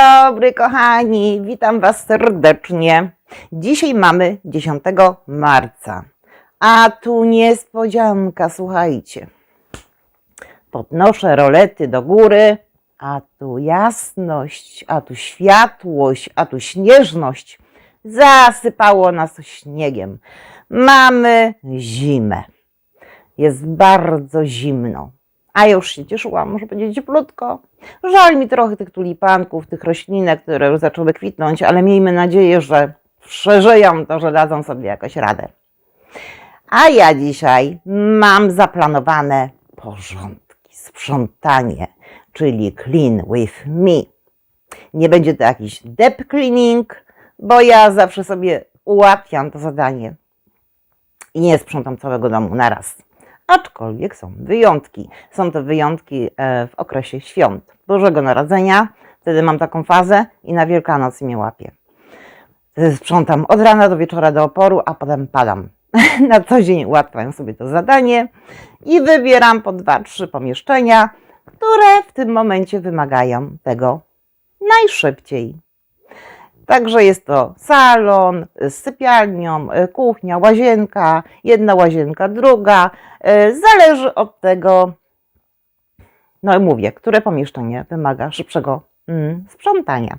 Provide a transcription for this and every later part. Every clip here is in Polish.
dobry, kochani, witam Was serdecznie. Dzisiaj mamy 10 marca, a tu niespodzianka, słuchajcie. Podnoszę rolety do góry, a tu jasność, a tu światłość, a tu śnieżność. Zasypało nas śniegiem. Mamy zimę. Jest bardzo zimno. A już się cieszyłam, może będzie cieplutko. Żal mi trochę tych tulipanków, tych roślinek, które już zaczęły kwitnąć, ale miejmy nadzieję, że przeżyją to, że dadzą sobie jakoś radę. A ja dzisiaj mam zaplanowane porządki, sprzątanie, czyli clean with me. Nie będzie to jakiś deep cleaning, bo ja zawsze sobie ułatwiam to zadanie i nie sprzątam całego domu na raz. Aczkolwiek są wyjątki. Są to wyjątki e, w okresie świąt Bożego Narodzenia. Wtedy mam taką fazę i na Wielkanoc mnie łapie. Sprzątam od rana do wieczora do oporu, a potem padam. Na co dzień ułatwiam sobie to zadanie i wybieram po dwa, trzy pomieszczenia, które w tym momencie wymagają tego najszybciej. Także jest to salon z sypialnią, y, kuchnia, łazienka, jedna łazienka, druga. Y, Zależy od tego, no mówię, które pomieszczenie wymaga szybszego mm, sprzątania.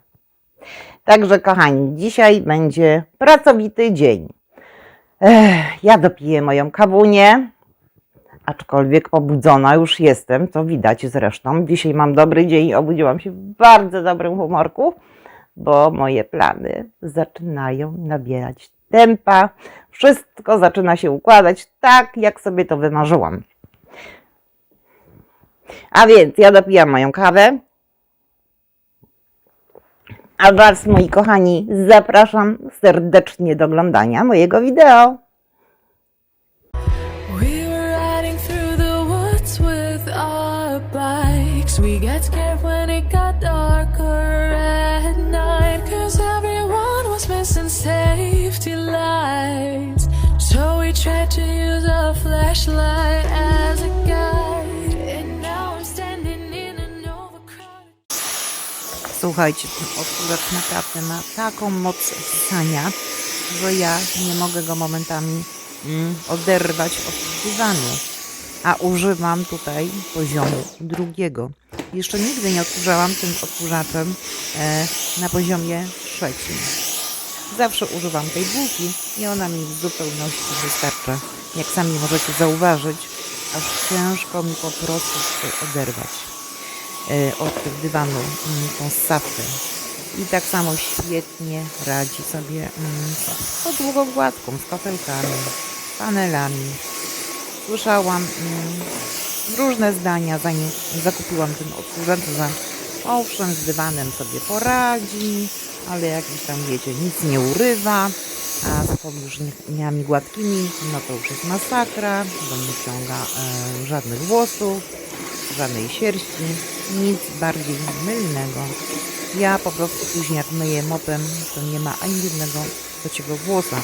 Także, kochani, dzisiaj będzie pracowity dzień. Ech, ja dopiję moją kawunię, aczkolwiek pobudzona już jestem, co widać zresztą. Dzisiaj mam dobry dzień, obudziłam się w bardzo dobrym humorku bo moje plany zaczynają nabierać tempa. Wszystko zaczyna się układać tak, jak sobie to wymarzyłam. A więc ja dopijam moją kawę. A Was, moi kochani, zapraszam serdecznie do oglądania mojego wideo. We Słuchajcie, ten odkurzacz naprawdę ma taką moc ssania, że ja nie mogę go momentami mm, oderwać od dywanu. A używam tutaj poziomu drugiego. Jeszcze nigdy nie odkurzałam tym odkurzaczem e, na poziomie trzecim. Zawsze używam tej bułki i ona mi w zupełności wystarcza. Jak sami możecie zauważyć, aż ciężko mi po prostu oderwać od dywanu mm, tą ssawkę. I tak samo świetnie radzi sobie mm, z podłogą gładką, z kafelkami, panelami. Słyszałam mm, różne zdania, zanim zakupiłam ten odkurzacz, że owszem, z dywanem sobie poradzi, ale jakiś tam, wiecie, nic nie urywa, a z powierzchniami gładkimi, no to już jest masakra, bo nie ściąga e, żadnych włosów, żadnej sierści, nic bardziej mylnego. Ja po prostu później jak myję mopem, to nie ma ani jednego kociego włosa.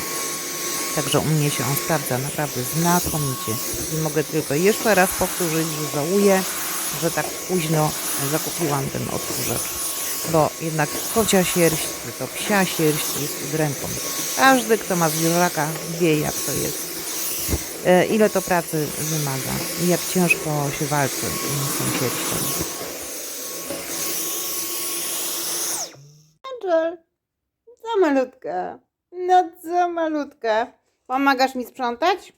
Także u mnie się on sprawdza naprawdę znakomicie. I mogę tylko jeszcze raz powtórzyć, że żałuję, że tak późno zakupiłam ten odkurzacz. Bo jednak kocia sierść, to psia sierść jest udręką. Każdy, kto ma zwierzaka, wie jak to jest. E, Ile to pracy wymaga i jak ciężko się walczy z sierścią. Angel, za malutka. No co malutka. Pomagasz mi sprzątać?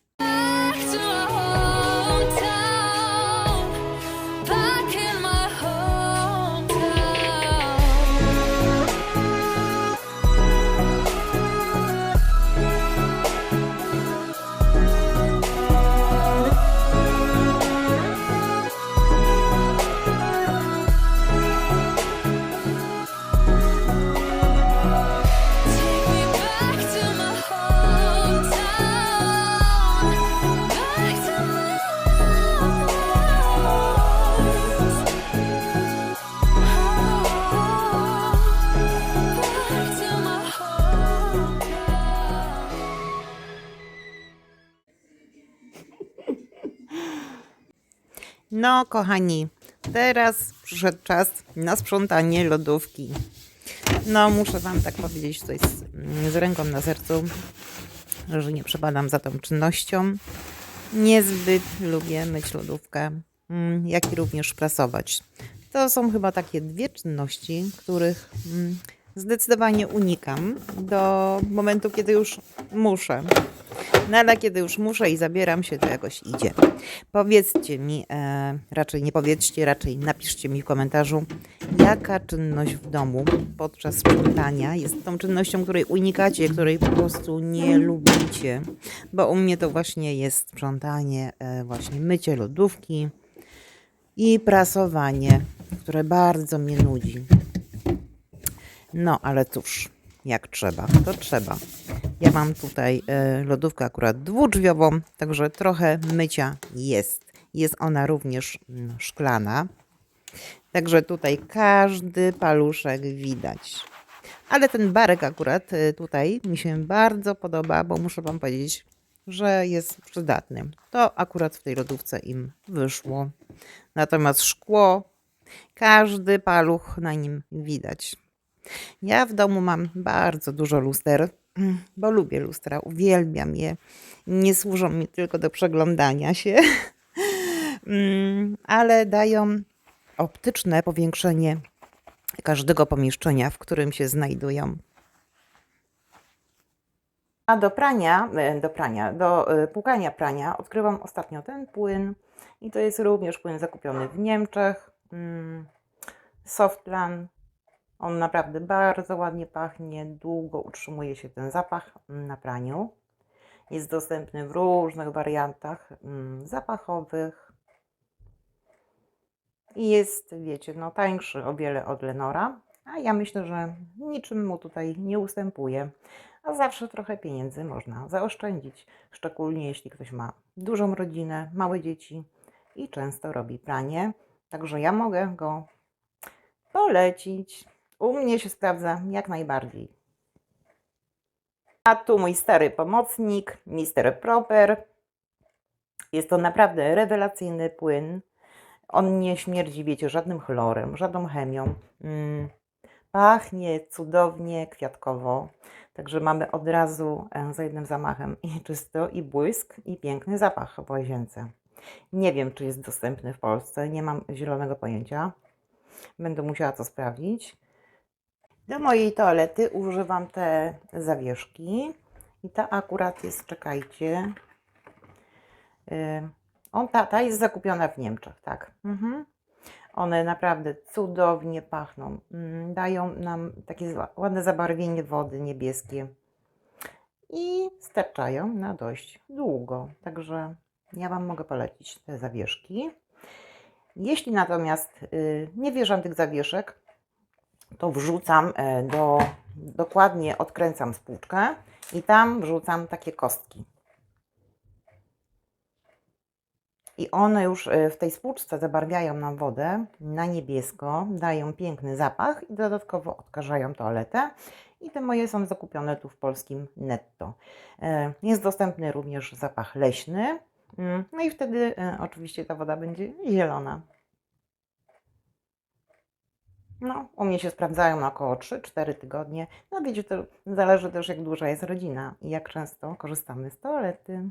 No, kochani, teraz przyszedł czas na sprzątanie lodówki. No, muszę Wam tak powiedzieć tutaj z, z ręką na sercu, że nie przepadam za tą czynnością. Niezbyt lubię myć lodówkę, mm, jak i również prasować. To są chyba takie dwie czynności, których mm, zdecydowanie unikam do momentu, kiedy już muszę. No ale kiedy już muszę i zabieram się, to jakoś idzie. Powiedzcie mi, e, raczej nie powiedzcie, raczej napiszcie mi w komentarzu, jaka czynność w domu podczas sprzątania jest tą czynnością, której unikacie, której po prostu nie lubicie. Bo u mnie to właśnie jest sprzątanie, e, właśnie mycie lodówki i prasowanie, które bardzo mnie nudzi. No, ale cóż, jak trzeba, to trzeba. Ja mam tutaj e, lodówkę akurat dwudrzwiową, także trochę mycia jest. Jest ona również mm, szklana. Także tutaj każdy paluszek widać. Ale ten barek akurat e, tutaj mi się bardzo podoba, bo muszę Wam powiedzieć, że jest przydatny. To akurat w tej lodówce im wyszło. Natomiast szkło, każdy paluch na nim widać. Ja w domu mam bardzo dużo luster, bo lubię lustra, uwielbiam je. Nie służą mi tylko do przeglądania się, Mm, ale dają optyczne powiększenie każdego pomieszczenia, w którym się znajdują. A do prania, e, do prania, do e, płukania prania odkrywam ostatnio ten płyn i to jest również płyn zakupiony w Niemczech. Mm, Softlan. On naprawdę bardzo ładnie pachnie, długo utrzymuje się ten zapach na praniu. Jest dostępny w różnych wariantach mm, zapachowych. I jest, wiecie, no tańszy o wiele od Lenora, a ja myślę, że niczym mu tutaj nie ustępuje. A zawsze trochę pieniędzy można zaoszczędzić, szczególnie jeśli ktoś ma dużą rodzinę, małe dzieci i często robi pranie. Także ja mogę go polecić. U mnie się sprawdza jak najbardziej. A tu mój stary pomocnik, Mr. Proper. Jest to naprawdę rewelacyjny płyn. On nie śmierdzi, wiecie, żadnym chlorem, żadną chemią. Mm, pachnie cudownie, kwiatkowo. Także mamy od razu e, za jednym zamachem i czysto, i błysk, i piękny zapach w łazience. Nie wiem, czy jest dostępny w Polsce, nie mam zielonego pojęcia. Będę musiała to sprawdzić. Do mojej toalety używam te zawieszki. I ta akurat jest, czekajcie. On, ta, ta jest zakupiona w Niemczech, tak. Mhm. One naprawdę cudownie pachną. Mm, Dają nam takie ładne zabarwienie wody niebieskie. I starczają na dość długo. Także ja Wam mogę polecić te zawieszki. Jeśli natomiast y, nie wierzam tych zawieszek, to wrzucam e, do, dokładnie odkręcam spłuczkę i tam wrzucam takie kostki. I one już e, w tej spłuczce zabarwiają nam wodę na niebiesko, dają piękny zapach i dodatkowo odkażają toaletę. I te moje są zakupione tu w polskim netto. E, Jest dostępny również zapach leśny. Mm, No i wtedy oczywiście ta woda będzie zielona. No, u mnie się sprawdzają około 3-4 tygodnie. No wiecie, to zależy też jak duża jest rodzina i jak często korzystamy z toalety.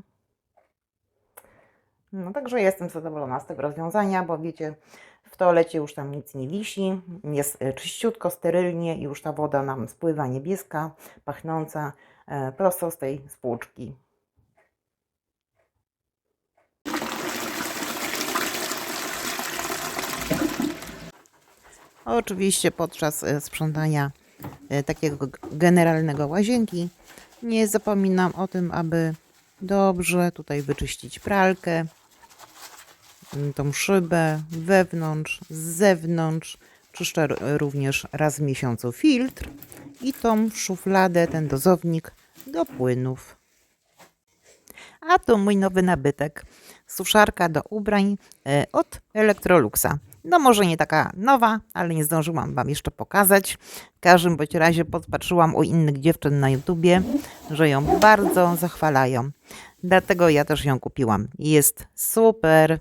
No także jestem zadowolona z tego rozwiązania, bo wiecie, w toalecie już tam nic nie wisi, jest e, czyściutko, sterylnie i już ta woda nam spływa niebieska, pachnąca e, prosto z tej spłuczki. Oczywiście podczas e, sprzątania e, takiego generalnego łazienki nie zapominam o tym, aby dobrze tutaj wyczyścić pralkę, m, tą szybę wewnątrz, z zewnątrz. Czyszczę również raz w miesiącu filtr i tą szufladę, ten dozownik do płynów. A to mój nowy nabytek. Suszarka do ubrań e, od Electroluxa. No może nie taka nowa, ale nie zdążyłam Wam jeszcze pokazać. W każdym bądź razie podpatrzyłam u innych dziewczyn na YouTubie, że ją bardzo zachwalają. Dlatego ja też ją kupiłam. Jest super.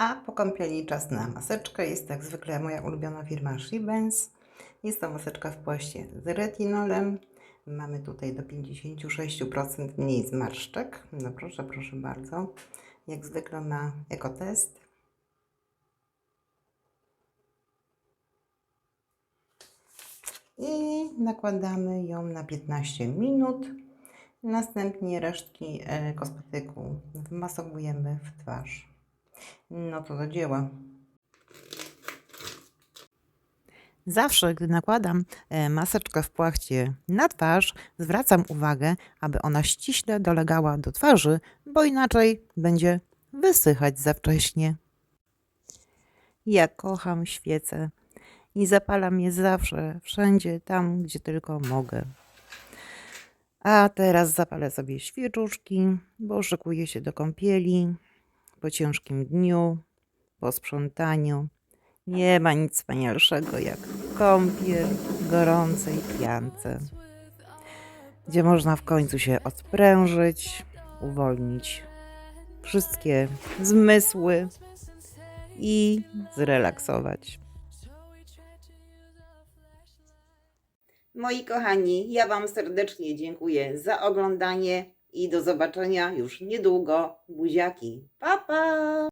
A po kąpieli czas na maseczkę. Jest jak zwykle moja ulubiona firma Shebens. Jest to maseczka w płaście z retinolem. Mamy tutaj do 56% mniej zmarszczek. No proszę, proszę bardzo. Jak zwykle ma ekotest. I nakładamy ją na 15 minut. Następnie resztki e, kosmetyku wmasowujemy w twarz. No to do dzieła. Zawsze, gdy nakładam e, maseczkę w płachcie na twarz, zwracam uwagę, aby ona ściśle dolegała do twarzy, bo inaczej będzie wysychać za wcześnie. Ja kocham świece i zapalam je zawsze, wszędzie, tam, gdzie tylko mogę. A teraz zapalę sobie świeczuszki, bo szykuję się do kąpieli po ciężkim dniu, po sprzątaniu. Nie ma nic wspanialszego jak kąpiel w gorącej piance, gdzie można w końcu się odprężyć, uwolnić wszystkie zmysły i zrelaksować. Moi kochani, ja Wam serdecznie dziękuję za oglądanie i do zobaczenia już niedługo. Buziaki. Pa, pa!